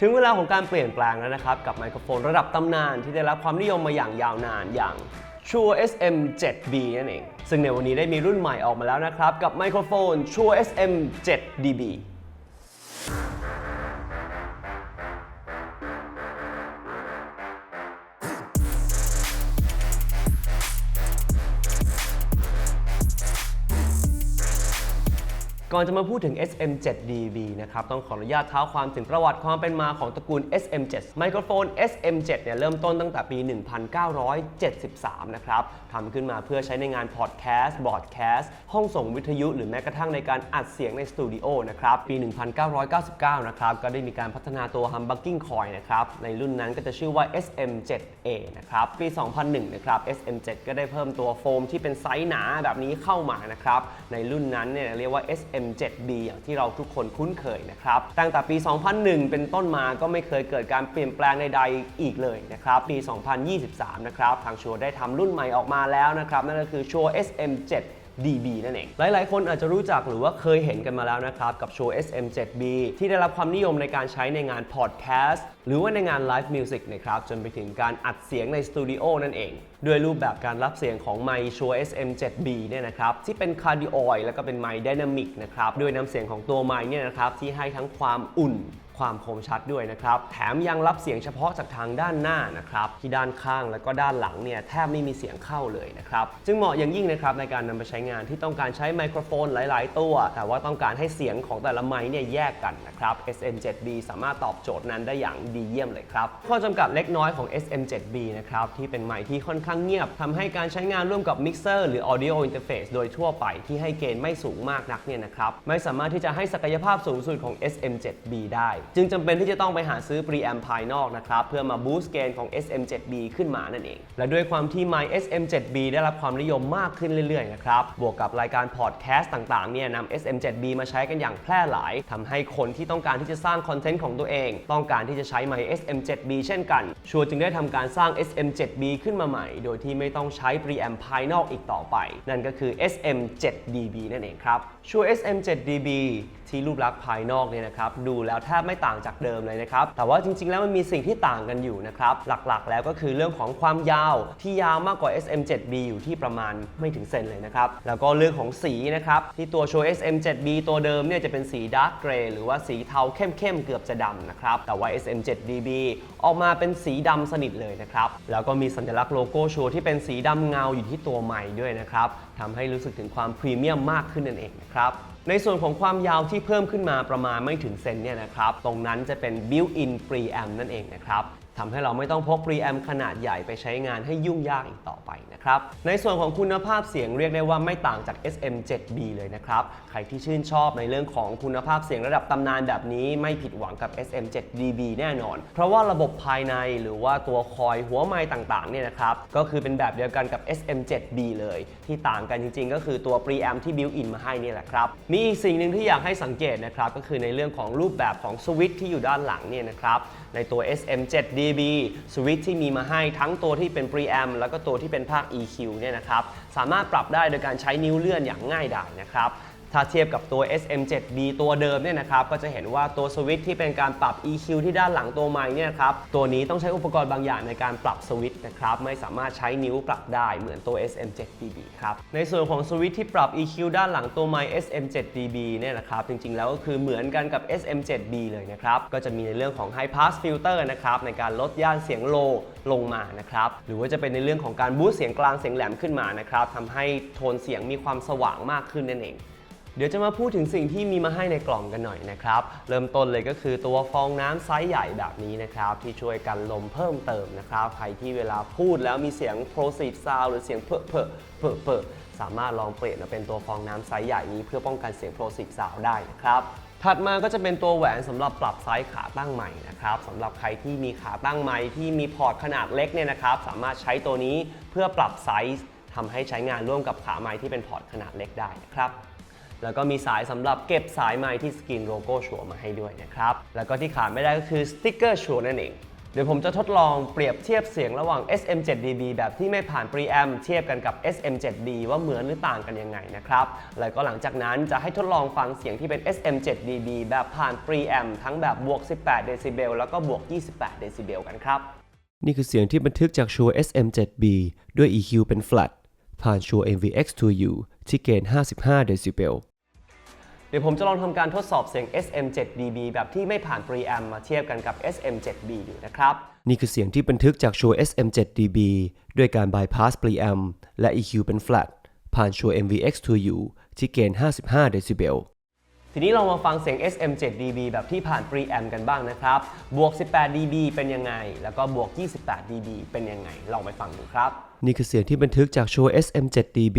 ถึงเวลาของการเปลี่ยนแปลงแล้วนะครับ กับไมโครโฟนระดับตำนานที่ได้รับความนิยมมาอย่างยาวนานอย่าง Shure SM7B นั่นเอง ซึ่งในวันนี้ได้มีรุ่นใหม่ออกมาแล้วนะครับ กับไมโครโฟน Shure SM7DB ก่อนจะมาพูดถึง SM7DB นะครับ ต้องขออนุญาตเท้าความถึงประวัติความเป็นมาของตระกูล SM7 ไมโครโฟน SM7 เนี่ยเริ่มต้นตั้งแต่ปี 1973 นะครับทำขึ้นมาเพื่อใช้ในงานพอดแคสต์บอร์ดแคสต์ห้องส่งวิทยุ หรือแม้กระทั่งในการอัดเสียงในสตูดิโอนะครับ ปี 1999 นะครับ ก็ได้มีการพัฒนาตัว Humbucking Coil นะครับ ในรุ่นนั้นก็จะชื่อว่า SM7A นะครับ ปี 2001 นะครับ SM7 ก็ได้เพิ่มตัวโฟมที่เป็นไซส์หนาแบบนี้เข้ามานะครับ ในรุ่นนั้นเนี่ยเรียกว่า M7B อย่างที่เราทุกคนคุ้นเคยนะครับ ตั้งแต่ปี 2001 เป็นต้นมาก็ไม่เคยเกิดการเปลี่ยนแปลงใดๆอีกเลยนะครับ ปี 2023 นะครับ ทางชัวร์ได้ทำรุ่นใหม่ออกมาแล้วนะครับ นั่นก็คือชัวร์ SM7 DB นั่นเอง หลาย ๆ คนอาจจะรู้จักหรือว่าเคยเห็นกันมาแล้วนะครับ กับโชว์ SM7B ที่ได้รับความนิยมในการใช้ในงานพอดแคสต์หรือว่าในงานไลฟ์มิวสิกนะครับ จนไปถึงการอัดเสียงในสตูดิโอนั่นเอง ด้วยรูปแบบการรับเสียงของไมค์โชว์ SM7B เนี่ยนะครับ ที่เป็นคาร์ดิโอยแล้วก็เป็นไมค์ไดนามิกนะครับด้วยน้ำเสียงของตัวไมค์เนี่ยนะครับที่ให้ทั้งความอุ่น ความคมชัดด้วยนะครับ แถมยังรับเสียงเฉพาะจากทางด้านหน้านะครับ ที่ด้านข้างแล้วก็ด้านหลังเนี่ยแทบไม่มีเสียงเข้าเลยนะครับ จึงเหมาะอย่างยิ่งนะครับในการนำไปใช้งานที่ต้องการใช้ไมโครโฟนหลาย ๆ ตัว แต่ว่าต้องการให้เสียงของแต่ละไมค์เนี่ยแยกกันนะครับ SM7B สามารถตอบโจทย์นั้นได้อย่างดีเยี่ยมเลยครับ ข้อจำกัดเล็กน้อยของ SM7B นะครับที่เป็นไมค์ที่ค่อนข้างเงียบทำให้การใช้งานร่วมกับมิกเซอร์หรือ Audio Interface โดยทั่วไปที่ให้เกณฑ์ไม่สูงมากนักเนี่ยนะครับไม่สามารถที่จะให้ศักยภาพสูงสุดของ SM7B ได้จึงจำเป็นที่จะต้องไปหาซื้อ preamp ภายนอกนะครับ เพื่อมาบูสต์เกณฑ์ของ SM7B ขึ้นมานั่นเอง และด้วยความที่ไม้ SM7B ได้รับความนิยมมากขึ้นเรื่อยๆนะครับ บวกกับรายการพอดแคสต์ต่างๆเนี่ยนำ SM7B มาใช้กันอย่างแพร่หลายทำให้คนที่ต้องการที่จะสร้างคอนเทนต์ของตัวเอง ต้องการที่จะใช้ไม้ SM7B เช่นกัน ชัวร์จึงได้ทำการสร้าง SM7B ขึ้นมาใหม่ โดยที่ไม่ต้องใช้ preamp ภายนอกอีกต่อไป นั่นก็คือ SM7DB นั่นเองครับชัวร์ SM7DB ที่รูปลักษณ์ภายนอกเนี่ยนะครับดูแล้วแทบไม่ต่างจากเดิมเลยนะครับ แต่ว่าจริงๆ แล้วมันมีสิ่งที่ต่างกันอยู่นะครับ หลักๆ แล้วก็คือเรื่องของความยาวที่ยาวมากกว่า SM7B อยู่ที่ประมาณไม่ถึงเซนเลยนะครับ แล้วก็เรื่องของสีนะครับ ที่ตัวโชว์ SM7B ตัวเดิมเนี่ยจะเป็นสีดาร์กเกรย์หรือว่าสีเทาเข้มๆเกือบจะดำนะครับ แต่ว่า SM7DB ออกมาเป็นสีดำสนิทเลยนะครับ แล้วก็มีสัญลักษณ์โลโก้โชว์ที่เป็นสีดำเงาอยู่ที่ตัวใหม่ด้วยนะครับทำให้รู้สึกถึงความพรีเมียมมากขึ้นนั่นเองนะครับ ในส่วนของความยาวที่เพิ่มขึ้นมาประมาณไม่ถึงเซนเนี่ยนะครับ ตรงนั้นจะเป็น built-in preamp นั่นเองนะครับ ทำให้เราไม่ต้องพก preamp ขนาดใหญ่ไปใช้งานให้ยุ่งยากอีกต่อไปนะครับ ในส่วนของคุณภาพเสียงเรียกได้ว่าไม่ต่างจาก SM7B เลยนะครับ ใครที่ชื่นชอบในเรื่องของคุณภาพเสียงระดับตำนานแบบนี้ไม่ผิดหวังกับ SM7DB แน่นอน เพราะว่าระบบภายในหรือว่าตัวคอยหัวไม้ต่างๆเนี่ยนะครับ ก็คือเป็นแบบเดียวกันกับ SM7B เลย ที่ต่างกันจริง ๆ ก็คือตัว preamp ที่ built in มาให้นี่แหละครับ มีอีกสิ่งหนึ่งที่อยากให้สังเกตนะครับก็คือในเรื่องของรูปแบบของสวิตช์ที่อยู่ด้านหลังเนี่ยนะครับในตัว DB สวิตช์ที่มีมาให้ทั้งตัวที่เป็น preamp แล้วก็ตัวที่เป็นภาค EQ เนี่ยนะครับ สามารถปรับได้โดยการใช้นิ้วเลื่อนอย่างง่ายดายนะครับ ถ้าเทียบกับตัว SM7B ตัวเดิมเนี่ยนะครับ ก็จะเห็นว่าตัวสวิตช์ที่เป็นการปรับ EQ ที่ด้านหลังตัวไมค์เนี่ยนะครับ ตัวนี้ต้องใช้อุปกรณ์บางอย่างในการปรับสวิตช์นะครับ ไม่สามารถใช้นิ้วปรับได้เหมือนตัว SM7DB ครับ ในส่วนของสวิตช์ที่ปรับ EQ ด้านหลังตัวไมค์ SM7DB เนี่ยนะครับ จริงๆ แล้วก็คือเหมือนกันกับ SM7B เลยนะครับ ก็จะมีในเรื่องของ High Pass Filter นะครับในการลดย่านเสียงโลลงมานะครับ หรือว่าจะเป็นในเรื่องของการบูสต์เสียงกลางเสียงแหลมขึ้นมานะครับทำให้โทนเสียงมีความสว่างมากขึ้นนั่นเอง เดี๋ยวจะมาพูดถึงสิ่งที่มีมาให้ในกล่องกันหน่อยนะครับ เริ่มต้นเลยก็คือตัวฟองน้ำไซส์ใหญ่แบบนี้นะครับ ที่ช่วยกันลมเพิ่มเติมนะครับ ใครที่เวลาพูดแล้วมีเสียง proceed sound หรือเสียงเพอเพอเพอเพอสามารถลองเปลี่ยนมาเป็นตัวฟองน้ำไซส์ใหญ่นี้เพื่อป้องกันเสียง proceed sound ได้นะครับถัดมาก็จะเป็นตัวแหวนสำหรับปรับไซส์ขาตั้งใหม่นะครับสำหรับใครที่มีขาตั้งใหม่ที่มีพอร์ตขนาดเล็กเนี่ยนะครับ สามารถใช้ตัวนี้เพื่อปรับไซส์ทำให้ใช้งานร่วมกับขาไม้ที่เป็นพอร์ตขนาดเล็กได้นะครับ แล้วก็มีสายสำหรับเก็บสายไม้ที่สกรีนโลโก้ชัวมาให้ด้วยนะครับ แล้วก็ที่ขาดไม่ได้ก็คือสติ๊กเกอร์ชัวนั่นเองเดี๋ยวผมจะทดลองเปรียบเทียบเสียงระหว่าง SM7DB แบบที่ไม่ผ่าน preamp เทียบกันกับ SM7D ว่าเหมือนหรือต่างกันยังไงนะครับ แล้วก็หลังจากนั้นจะให้ทดลองฟังเสียงที่เป็น SM7DB แบบผ่าน preamp ทั้งแบบบวก 18 เดซิเบลแล้วก็บวก 28 เดซิเบลกันครับ นี่คือเสียงที่บันทึกจากชัว SM7B ด้วย EQ เป็น flat ผ่านชัว MVX2U ที่เกณฑ์ 55 เดซิเบล เดี๋ยวผมจะลองทำการทดสอบเสียง SM7DB แบบที่ไม่ผ่าน preamp มาเทียบกันกับ SM7B อยู่นะครับ นี่คือเสียงที่บันทึกจากชัว SM7DB ด้วยการ bypass preamp และ EQ เป็น flat ผ่านชัว MVX2U ที่เกณฑ์ 55 เดซิเบล ทีนี้เรามาฟังเสียง SM7DB แบบที่ผ่าน preamp กันบ้างนะครับ บวก 18 dB เป็นยังไง แล้วก็บวก 28 dB เป็นยังไง ลองไปฟังดูครับ นี่คือเสียงที่บันทึกจากโชัว SM7DB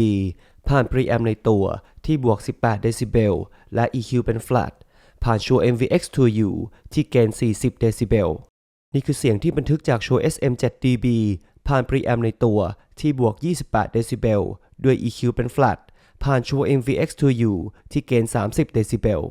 ผ่าน preamp ในตัวที่บวก 18เดซิเบลและ EQ เป็น flat ผ่านโชัว MVX2U ที่เกณฑ์ 40เดซิเบลนี่คือเสียงที่บันทึกจากโชัว SM7DB ผ่าน preamp ในตัวที่บวก 28เดซิเบลด้วย EQ เป็น flat ผ่านชัว MVX2U ที่เกณฑ์ 30 เดซิเบล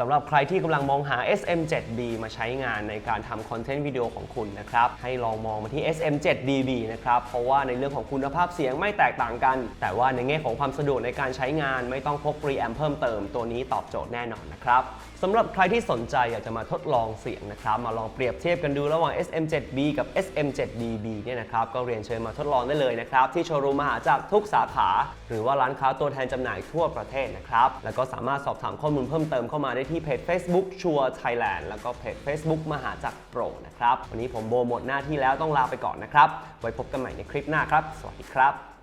สำหรับใครที่กำลังมองหา SM7B มาใช้งานในการทำคอนเทนต์วิดีโอของคุณนะครับ ให้ลองมองมาที่ SM7DB นะครับ เพราะว่าในเรื่องของคุณภาพเสียงไม่แตกต่างกัน แต่ว่าในแง่ของความสะดวกในการใช้งานไม่ต้องพก preamp เพิ่มเติมตัวนี้ตอบโจทย์แน่นอนนะครับสำหรับใครที่สนใจอยากจะมาทดลองเสียงนะครับ มาลองเปรียบเทียบกันดูระหว่าง SM7B กับ SM7DB เนี่ยนะครับ ก็เรียนเชิญมาทดลองได้เลยนะครับ ที่โชว์รูมมหาจากรทุกสาขา หรือว่าร้านค้าตัวแทนจำหน่ายทั่วประเทศนะครับ แล้วก็สามารถสอบถามข้อมูลเพิ่มเติมเข้ามาได้ที่เพจ Facebook ชัวร์ไทยแลนด์แล้วก็เพจ Facebook มหาจักรโปรนะครับ วันนี้ผมโบหมดหน้าที่แล้วต้องลาไปก่อนนะครับ ไว้พบกันใหม่ในคลิปหน้าครับ สวัสดีครับ